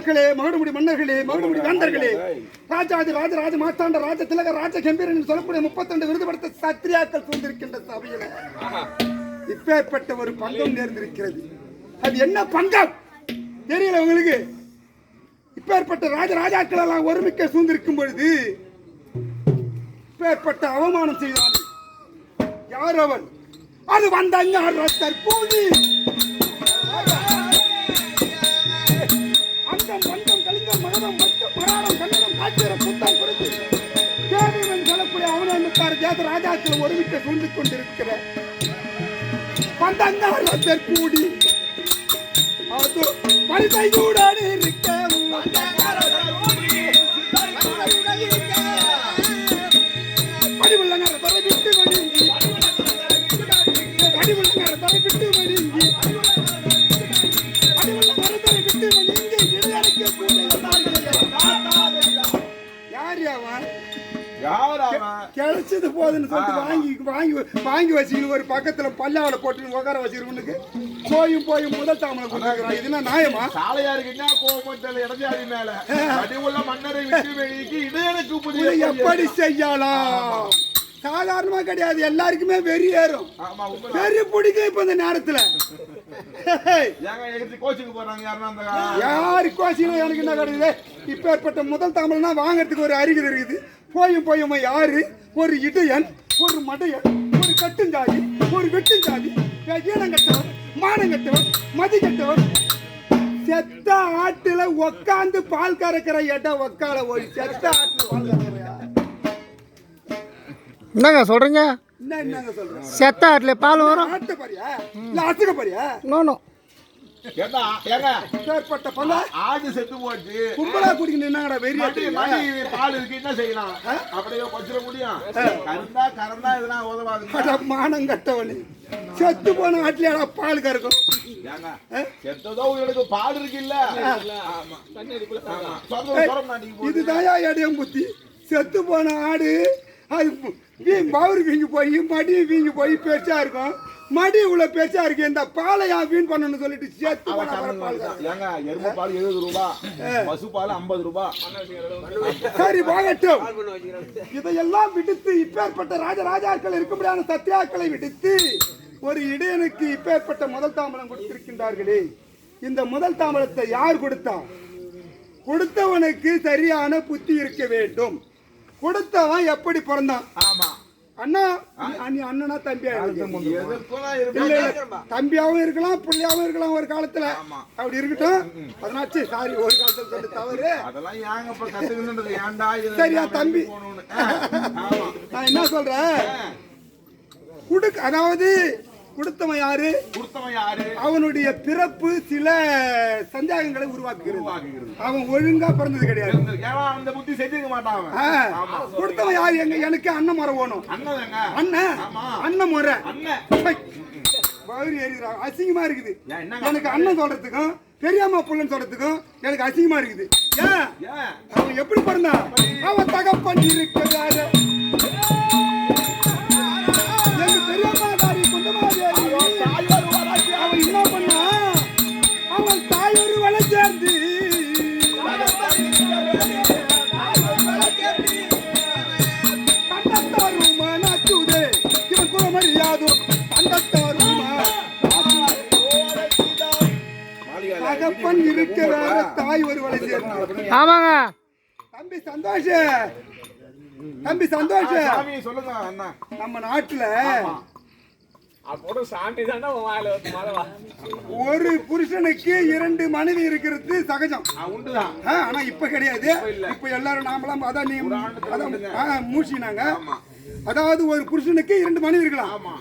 ராஜாக்களே மகுடமுடி மன்னர்களே மகுடமுடி வேந்தர்களே ராஜாதி ராஜ ராஜ மாத்தாண்ட ராஜ திலக ராஜ கம்பீரன் சொல்லக்கூடிய முப்பத்தெண்டு விருது படுத்த சத்திரியாக்கள் சூழ்ந்திருக்கின்ற சபையில. இப்பேற்பட்ட ஒரு பங்கம் நேர்ந்திருக்கிறது. அது என்ன பங்கம்? தெரியல உங்களுக்கு? இப்பேற்பட்ட ராஜ ராஜாக்கள் எல்லாம் ஒருமிக்க சூழ்ந்திருக்கும் பொழுது இப்பேற்பட்ட அவமானம் செய்தான் யார் அவன்? அது வந்தாங்க தற்போது மராடம் கன்னடம் காட்சியர தேவிவன் சொல்லக்கூடிய அவனத்தார் ஜாத ராஜாக்கள் ஒருமிக்க சூழ்ந்து கொண்டிருக்கிற அது இருக்க விட்டு வடிங்கி விட்டு வடிங்கி விட்டு கிடைச்சது போதுன்னு சொல்லிட்டு வாங்கி வாங்கி வாங்கி வச்சுக்கின்னு ஒரு பக்கத்துல பல்லாவட போட்டு உட்கார வச்சிருவனுக்கு போயும் போயும் முதல் தாமலை கொடுக்குறான் இதுனா நியாயமா? சாலையாருக்கு என்ன கோபம் தெரியல இடஞ்சாதி மேல. அடிவுள்ள மன்னரை விட்டு வெளிக்கு இதை புதிய எப்படி செய்யலாம்? சாதாரணமா கிடையாது. எல்லாருக்குமே வெறி ஏறும். வெறி பிடிக்கும் இப்ப இந்த நேரத்துல. யாரு கோச்சிலும் எனக்கு என்ன கிடையாது இப்பேற்பட்ட முதல் தாமலைனா வாங்குறதுக்கு ஒரு அறிகுறி இருக்குது. போயும் போயும் யாரு? ஒரு இடையன் ஒரு மடையன் ஒரு கட்டுஞ்சாதி ஒரு வெட்டுஞ்சாதி ஈனங்கட்டவன் மானங்கட்டவன் மதி கட்டவன் செத்த ஆட்டுல உக்காந்து பால் கறக்கிற இடம் உக்கால ஒரு செத்த ஆட்டுல பால் கறக்கிற என்னங்க சொல்றீங்க? என்ன என்னங்க சொல்றேன் செத்த ஆட்டில் பால் வரும். ஆட்ட பாரியா? இல்ல அசுக பாரியா? நோனோ ஏண்டா? ஏங்க? இப்பேற்பட்ட பல்ல? ஆடு செத்து போச்சு. கும்பலா குடிக்கணும். என்னங்கடா வெறி பால் இருக்கு. என்ன செய்யலாம்? அப்படியே கொஞ்சிட முடியும் கறந்தா கறந்தா இதெல்லாம் உதவாது அட மானம் கட்டவனே. செத்து போன ஆட்டிலாடா பால் கறக்கும்? ஏங்க செத்ததோ உங்களுக்கு பால் இருக்கு இல்ல இதுதாயா இடையம் புத்தி? செத்து போன ஆடு அது வீ பவுரு வீங்கி போய் மடி வீங்கி போய் பெருசா இருக்கும்? மடி இவ்வளவு பெருசா இருக்கு. இந்த பாலையா வீண் பண்ணணும்னு சொல்லிட்டு கறக்கும். ஏங்க எருமை பால் எழுபது ரூபாய் பசு பால் ஐம்பது ரூபாய் சரி போகட்டும் இதையெல்லாம் விடுத்து இப்பேற்பட்ட ராஜராஜாக்கள் இருக்கும்படியான சத்தியாக்களை விடுத்து ஒரு இடையனுக்கு இப்பேற்பட்ட முதல் தாம்பலம் கொடுத்திருக்கின்றார்களே. இந்த முதல் தாம்பலத்தை யார் கொடுத்தா? கொடுத்தவனுக்கு சரியான புத்தி இருக்க வேண்டும். கொடுத்தவன் எப்படி பிறந்தான்? ஆமா. அண்ணா நீ அண்ணனா தம்பியா தம்பியாவும் இருக்கலாம் புள்ளியாவும் இருக்கலாம் ஒரு காலத்துல. அப்படி இருக்கட்டும். அதனாச்சு சாரி ஒரு காலத்துல சொல்லி தவறு. அதெல்லாம் சரியா, தம்பி. நான் என்ன சொல்றேன்? குடுக்க அதாவது கொடுத்தவன் யாரு? கொடுத்தவன் யாரு? அவனுடைய பிறப்பு சில சந்தேகங்களை உருவாக்குகிறது. அவன் ஒழுங்கா பிறந்தது கிடையாது. அந்த புத்தி செஞ்சிருக்க மாட்டான். கொடுத்தவன் யாரு? எங்க எனக்கு அண்ணன் முறை வேணும் அண்ணன்ங்க அண்ணன். அண்ணன் முறை. அசிங்கமா இருக்குது. எனக்கு அண்ணன் சொல்றதுக்கும் பெரியம்மா புள்ளன்னு சொல்றதுக்கும் எனக்கு அசிங்கமா இருக்குது. ஏன்? ஏன்? அவன் எப்படி பிறந்தான்? அவன் தகப்பன் இருக்கிறாரு. தகப்பன் இருக்கிறாரு தாய் ஒரு வலை சேர்ந்து ஆமாங்க. தம்பி சந்தோஷ். தம்பி சந்தோஷ். சொல்லுங்க அண்ணா. நம்ம நாட்டுல ஒரு புருஷனுக்கு இரண்டு மனைவி இருக்கிறது சகஜம். ஆனா இப்ப கிடையாது. இப்ப எல்லாரும் நாமலாம் அதான் நீ அதான் மூசினாங்க. அதாவது ஒரு புருஷனுக்கு இரண்டு மனைவி இருக்கலாம். ஆமா.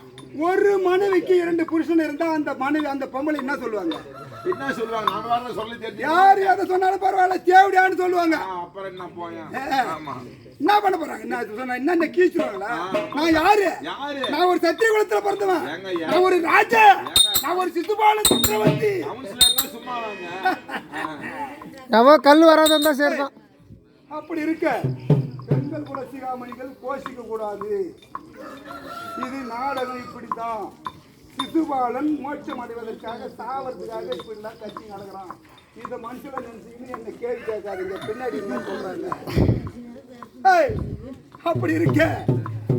ஒரு மனைவிக்கு இரண்டு புருஷன் இருந்தா அந்த மனைவி அந்த பொம்பளை என்ன சொல்லுவாங்க? என்ன சொல்லுவாங்க? நம்ம வர சொல்லி தெரிஞ்சு யார் எதை சொன்னாலும் பரவாயில்ல தேவடியான்னு சொல்லுவாங்க. அப்புறம் என்ன போயேன் என்ன பண்ண போறாங்க? என்ன சொன்னா என்ன என்ன கீச்சுவாங்களா நான் யாரு? யாரு? நான் ஒரு சத்திரிய குலத்துல பிறந்தவன்? நான் ஒரு ராஜா. நான் ஒரு சித்துபால சக்கரவர்த்தி. கவுன்சிலர்னா சும்மா கல் வராத இருந்தா சரிதான் அப்படி இருக்க. பெண்கள் கூட சிகாமணிகள் கோஷிக்க கூடாது இது நாடகம் இப்படித்தான். சிசுபாலன் மோட்சம் அடைவதற்காக சாவறதுக்காக இப்படிலாம் கட்சி நடக்கிறான். இந்த மனுஷனை நினைச்சுக்கின்னு என்ன கேள்வி கேட்காதீங்க. பின்னாடி என்ன சொல்றாங்க? அப்படி இருக்க.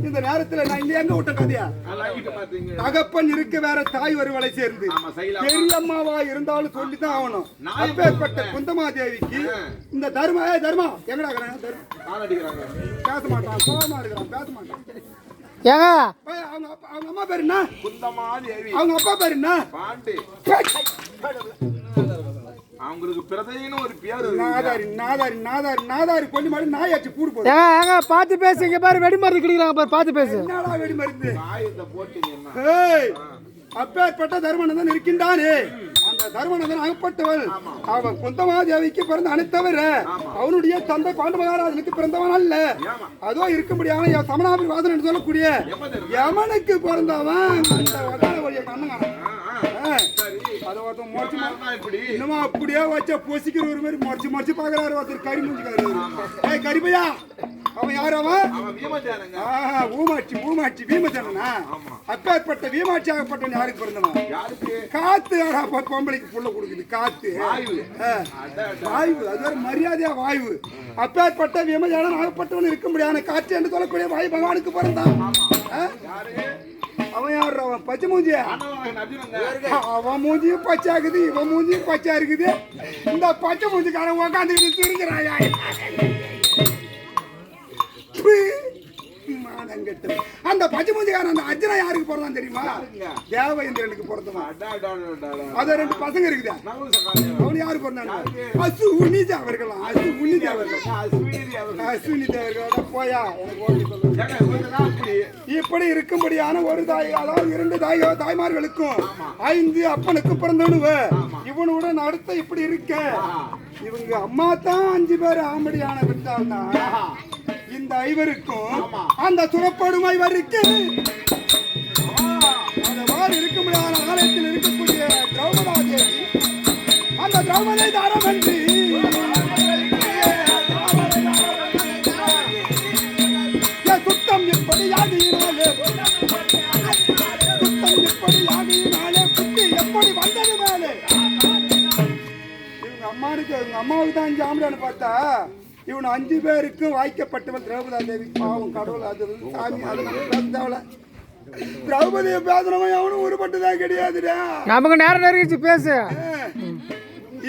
இந்த நேரத்துல நான் இங்க எங்க விட்ட கதையா? தகப்பன் இருக்க வேற தாய் வருவலை சேர்ந்து. பெரியம்மாவா இருந்தாலும் சொல்லித்தான் ஆகணும். நான் அப்பேற்பட்ட குந்தமாதேவிக்கு இந்த தர்ம ஏய் தர்மா. எங்கடா பேச மாட்டான் கோபமா இருக்கிறான் பேச மாட்டான். ஏங்க? அவங்க அப்பா அவங்க அம்மா பேர் என்ன? குந்தமா தேவி அவங்க அப்பா பேர் என்ன? பாண்டு. அவங்களுக்கு பிரதைன்னு ஒரு பேர் இருக்கு. நாதாரி நாதாரி நாதாரி நாதாரி கொஞ்சம் மாதிரி நாயாச்சு கூடு போகுது. ஏங்க ஏங்க பார்த்து பேசு. இங்க பாரு வெடி மருந்து கிடைக்கிறாங்க பாரு பார்த்து பேசு. என்னடா வெடி மருந்து ஆயுதத்தை போட்டீங்கன்னா ஏய் அப்பேற்பட்ட தர்மநந்தன் இருக்கின்றானே. அந்த தர்மநந்தன் அகப்பட்டவள் அவன் குந்தமாதேவிக்கு பிறந்த அனைத்தவர் அவனுடைய தந்தை பாண்டு மகாராஜனுக்கு பிறந்தவன் அல்ல. அதோ இருக்கும்படியான என் சமணாபி வாதன் என்று சொல்லக்கூடிய யமனுக்கு பிறந்தவன். அந்த வகால வழியை. சரி. அதை ஒருத்தன் முறைச்சு அதனாலதான் இப்படி. இன்னுமா அப்படியே வச்ச பொசிக்கிற ஒரு மாதிரி முறைச்சு முறைச்சு பாக்குறாரு ஒருத்தர் கறி மூஞ்சிக்காரு. ஏய் கரிபையா அவன் யார் அவன்? ஊமாட்சி ஊமாட்சி பீமசேனனா அப்பேற்பட்ட வீமாட்சி ஆகப்பட்டவன் யாருக்கு பிறந்தவன்? காத்து பொம்பளைக்கு புள்ள கொடுக்குது காத்து. வாயு ஆ. அட, அட. வாயு அது ஒரு மரியாதையா வாயு அப்பேற்பட்ட விமஜானம் ஆகப்பட்டவன் இருக்கும்படியான காற்று என்று சொல்லக்கூடிய வாயு பகவானுக்கு பிறந்தான். அவன் யார் அவன் பச்சை மூஞ்சியா? அவன் மூஞ்சியும் பச்சை இருக்குது இவன் மூஞ்சியும் பச்சை இருக்குது இந்த பச்சை மூஞ்சிக்காரன் உக்காந்துக்கிட்டு சிரிக்கிறாயா? ப்பு. மானங்கெட்டவன். அந்த பச்சை மூஞ்சிக்காரன் அந்த அர்ஜுனா யாருக்கு பிறந்தான் தெரியுமா? தேவேந்திரனுக்கு பிறந்தவன். அது ரெண்டு பசங்க இருக்குதா. அவன் யாரு பிறந்தாங்க அசு உன்னி தேவர்களாம் அசு அஸ்வினி அவர்கள். அஸ்வினி தேவர்களோட போயா. இப்படி இருக்கும்படியான ஒரு தாய் அதாவது இரண்டு தாய் தாய்மார்களுக்கும் ஐந்து அப்பனுக்கு பிறந்தவனுவ இவனுடன் அடுத்த இப்படி இருக்க? இவங்க அம்மா தான் அஞ்சு பேர் ஆம்படியான விட்டால்னா இந்த ஐவருக்கும் அந்த சுரப்படும் ஐவருக்கு அந்த வார் இருக்கும்படியான ஆலயத்தில் இருக்கக்கூடிய திரௌபதா தேவி அந்த திரௌபதி தாரமன்றி என் சுத்தம் எப்படி யாகினாலே சுத்தம் எப்படி யாகினாலே புத்தி எப்படி வந்தது மேலே? இவங்க அம்மானுக்கு இவங்க அம்மாவுக்கு தான் ஆம்பளைன்னு பார்த்தா இவன் அஞ்சு பேருக்கும் வாய்க்கப்பட்டவன் திரௌபதா தேவி. பாவம் கடவுள் அது சாமி அது திரௌபதியை பேசுறவன் அவனும் உருப்பட்டுதான் கிடையாதுடா. நமக்கு நேரம் நெருங்கிச்சு பேசு.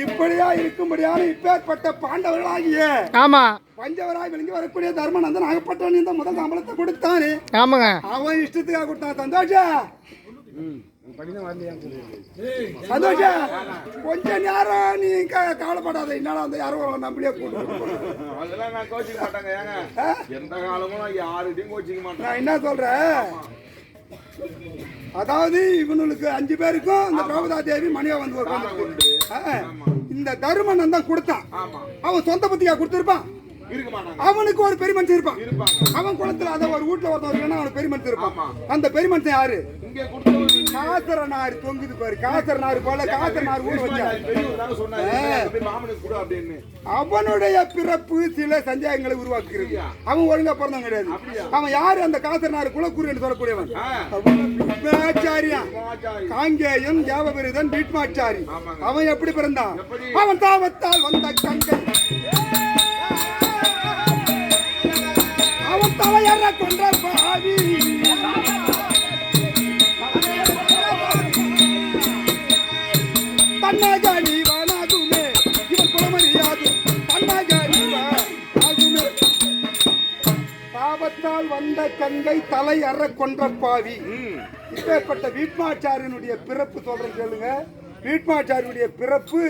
இப்படியா இருக்கும்படியான இப்பேற்பட்ட பாண்டவர்களாகிய ஆமா. பஞ்சவராய் விளங்கி வரக்கூடிய தர்மநந்தன் ஆகப்பட்டவன் இந்த முதல் சம்பளத்தை கொடுத்தானே? ஆமாங்க. அவன் இஷ்டத்துக்காக கொடுத்தான். சந்தோஷா கொஞ்ச நேரம் நீ கவலைப்படாத. என்னால அந்த யாரும் நம்மளே அதெல்லாம் நான் கோச்சிக்க மாட்டேங்க ஏங்க. எந்த காலமும் நான் யாருகிட்டயும் கோச்சிக்க மாட்டேன். நான் என்ன சொல்றேன்? அதாவது இவனுக்கு அஞ்சு பேருக்கும் இந்த திரௌபதா தேவி மணியா வந்து இந்த தருமன் தான் கொடுத்தான். அவன் சொந்த பத்தியா கொடுத்திருப்பான். அவனுக்கு ஒரு பெருமனுஷன் இருப்பான். இருப்பாங்க. அவன் குளத்துல அத ஒரு வீட்டுல ஒருத்தன் இருக்கானா அவனுக்கு பெருமனுஷன் இருப்பான். அந்த பெருமனுஷன் யாரு? இங்க கொடுத்தவரு காசர நாறு தொங்குது பாரு. காசர நாறு போல காசர நாறு ஊர் வச்சா. பெரியவர் தானே சொன்னாரு "இதை போய் மாமனுக்கு கொடு அப்படின்னு அவனுடைய பிறப்பு சில சந்தேகங்களை உருவாக்குகிறது. அவன் ஒழுங்கா பிறந்தவன் கிடையாது. அவன் யாரு? அந்த காசர்னார் குலக்குரு என்று சொல்லக்கூடியவன். ஆ. அவன் பீட்மாச்சாரியா ஆச்சாரி. காங்கேயன் தேவபிரிதன் பீட்மாச்சாரி. அவன் எப்படி பிறந்தான்? அவன் தாவத்தால் வந்த கங்கை. அவன் தலையற கொன்ற பாவி. பாவத்தால் வந்த கங்கை தலை அற கொன்ற பாவி. இப்பேற்பட்ட வீட்மாச்சாரியனுடைய பிறப்பு சொல்றேன் சொல்லுங்க வீட்மாச்சாரியனுடைய பிறப்பு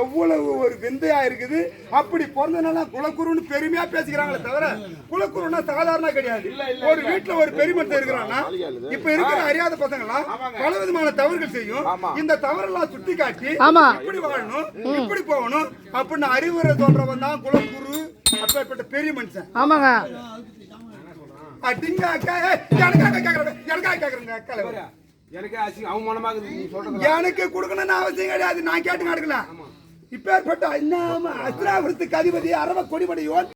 எவ்வளவு ஒரு விந்தையா இருக்குது. அப்படி பிறந்தனால குலக்குருன்னு பெருமையா பேசிக்கிறாங்களே தவிர குலக்குருன்னா சாதாரண கிடையாது. ஒரு வீட்டுல ஒரு பெருமத்தை இருக்கிறான்னா இப்ப இருக்கிற அறியாத பசங்களாம் பல விதமான தவறுகள் செய்யும். இந்த தவறெல்லாம் சுட்டி காட்டி. இப்படி வாழணும் இப்படி போகணும் அப்படின்னு அறிவுரை சொல்றவன் தான் குலக்குரு அப்பேற்பட்ட பெரிய மனுஷன். ஆமாங்க. அடிங்க அக்கா எனக்காக கேக்குறேன் எனக்காக கேக்குறேங்க அக்கா எனக்கு அசிங்க அவமானமா இருக்குது நீ சொல்றது எனக்கு கொடுக்கணும்னு அவசியம் கிடையாது நான் கேட்டு நடக்கலாம் இப்பேற்பட்ட இன்னும் அஸ்ராபுரத்துக்கு அதிபதி அரவ கொடிபடியோன்